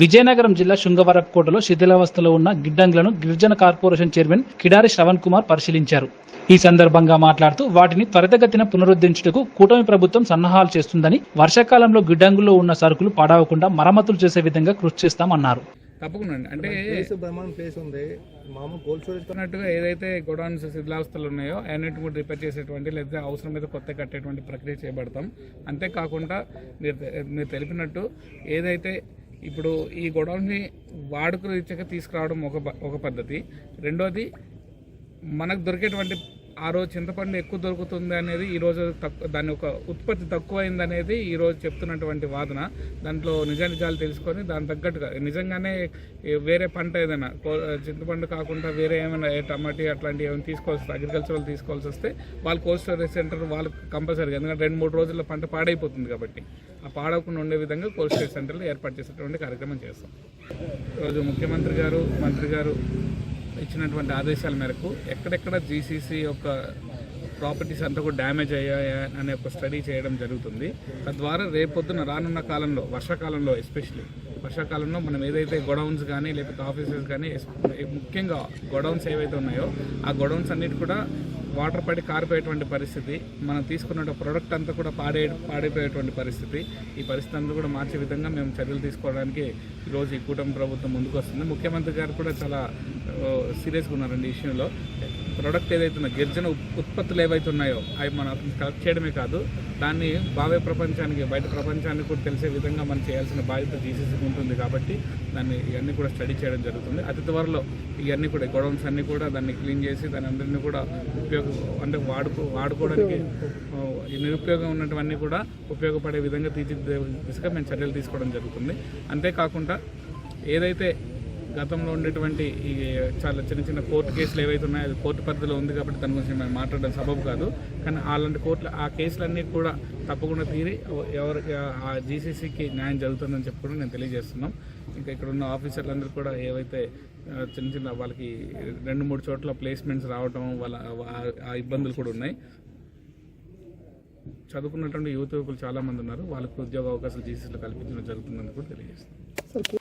విజయనగరం జిల్లా శృంగవరపుకోటలో శిథిలావస్థలో ఉన్న గిడ్డంగులను గిరిజన కార్పొరేషన్ చైర్మన్ కిడారి శ్రవణ్ కుమార్ పరిశీలించారు. ఈ సందర్భంగా మాట్లాడుతూ వాటిని త్వరితగతిన పునరుద్ధరించుటకు కూటమి ప్రభుత్వం సన్నాహాలు చేస్తుందని వర్షాకాలంలో గిడ్డంగుల్లో ఉన్న సరుకులు పాడవకుండా మరమ్మతులు చేసే విధంగా కృషి చేస్తామన్నారు. తప్పకుండా అంటే మామూలు కోల్డ్ స్టోరేజ్ చెప్పినట్టుగా ఏదైతే గోడౌన్స్ శిథిలావస్థలు ఉన్నాయో అన్నిటి కూడా రిపేర్ చేసేటువంటి లేదా అవసరమైతే కొత్త కట్టేటువంటి ప్రక్రియ చేపడతాం. అంతేకాకుండా మీరు మీరు తెలిపినట్టు ఏదైతే ఇప్పుడు ఈ గోడౌన్ని వాడుక రీత్యా తీసుకురావడం ఒక ప- ఒక పద్ధతి. రెండోది మనకు దొరికేటువంటి ఆ రోజు చింతపండు ఎక్కువ దొరుకుతుంది అనేది ఈ రోజు తక్కువ దాని ఒక ఉత్పత్తి తక్కువైంది అనేది ఈరోజు చెప్తున్నటువంటి వాదన. దాంట్లో నిజ నిజాలు తెలుసుకొని దాని తగ్గట్టుగా నిజంగానే వేరే పంట ఏదైనా కో- చింతపండు కాకుండా వేరే ఏమైనా టమాటీ అట్లాంటివి ఏమైనా తీసుకోవాల్సి అగ్రికల్చర్ తీసుకోవాల్సి వస్తే వాళ్ళు కోల్డ్ స్టోరేజ్ సెంటర్ వాళ్ళకి కంపల్సరీగా ఎందుకంటే రెండు మూడు రోజుల్లో పంట పాడైపోతుంది కాబట్టి. ఆ పాడవకుండా ఉండే విధంగా కోల్డ్ స్టోరేజ్ సెంటర్లు ఏర్పాటు చేసేటువంటి కార్యక్రమం చేస్తాం. ఈరోజు ముఖ్యమంత్రి గారు మంత్రి గారు ఇచ్చినటువంటి ఆదేశాల మేరకు ఎక్కడెక్కడ జీసీసీ యొక్క ప్రాపర్టీస్ అంతా కూడా డ్యామేజ్ అయ్యాయా అనే ఒక స్టడీ చేయడం జరుగుతుంది. తద్వారా రేపొద్దున రానున్న కాలంలో వర్షాకాలంలో ఎస్పెషలీ వర్షాకాలంలో మనం ఏదైతే గొడౌన్స్ కానీ లేకపోతే ఆఫీసెస్ కానీ ముఖ్యంగా గొడౌన్స్ ఏవైతే ఉన్నాయో ఆ గొడౌన్స్ అన్నిటి కూడా వాటర్ పడి కారిపోయేటువంటి పరిస్థితి మనం తీసుకున్న ప్రోడక్ట్ అంతా కూడా పాడే పాడైపోయేటువంటి పరిస్థితి. ఈ పరిస్థితి అంతా కూడా మార్చే విధంగా మేము చర్యలు తీసుకోవడానికి ఈరోజు ఈ కూటమి ప్రభుత్వం ముందుకు వస్తుంది. ముఖ్యమంత్రి గారు కూడా చాలా సీరియస్గా ఉన్నారండి ఈ విషయంలో. ప్రోడక్ట్ ఏదైతే ఉందో గిరిజన ఉత్పత్తులు ఏవైతే ఉన్నాయో అవి మనం కలెక్ట్ చేయడమే కాదు దాన్ని భావ్య ప్రపంచానికి బయట ప్రపంచానికి కూడా తెలిసే విధంగా మనం చేయాల్సిన బాధ్యత తీసేసి ఉంటుంది కాబట్టి దాన్ని ఇవన్నీ కూడా స్టడీ చేయడం జరుగుతుంది. అతి త్వరలో ఇవన్నీ కూడా గొడౌన్స్ అన్నీ కూడా దాన్ని క్లీన్ చేసి దాని అందరినీ కూడా ఉపయోగ అంటే వాడుకో వాడుకోవడానికి నిరుపయోగం ఉన్నటువన్నీ కూడా ఉపయోగపడే విధంగా తీర్చిదిద్దే దిశగా మేము చర్యలు తీసుకోవడం జరుగుతుంది. అంతేకాకుండా ఏదైతే గతంలో ఉండేటువంటి ఈ చాలా చిన్న చిన్న కోర్టు కేసులు ఏవైతే ఉన్నాయో అది కోర్టు పరిధిలో ఉంది కాబట్టి దాని గురించి మేము మాట్లాడడం సబబు కాదు. కానీ అలాంటి కోర్టులు ఆ కేసులన్నీ కూడా తప్పకుండా తీరి ఎవరు ఆ జీసీసీకి న్యాయం జరుగుతుందని చెప్పి కూడా నేను తెలియజేస్తున్నాం. ఇంకా ఇక్కడ ఉన్న ఆఫీసర్లందరూ కూడా ఏవైతే చిన్న చిన్న వాళ్ళకి రెండు మూడు చోట్ల ప్లేస్మెంట్స్ రావడం వాళ్ళ ఆ- ఇబ్బందులు కూడా ఉన్నాయి. చదువుకున్నటువంటి యువత యువకులు చాలామంది ఉన్నారు. వాళ్ళకి ఉద్యోగ అవకాశాలు జీసీసీలో కల్పించడం జరుగుతుందని కూడా తెలియజేస్తున్నాం.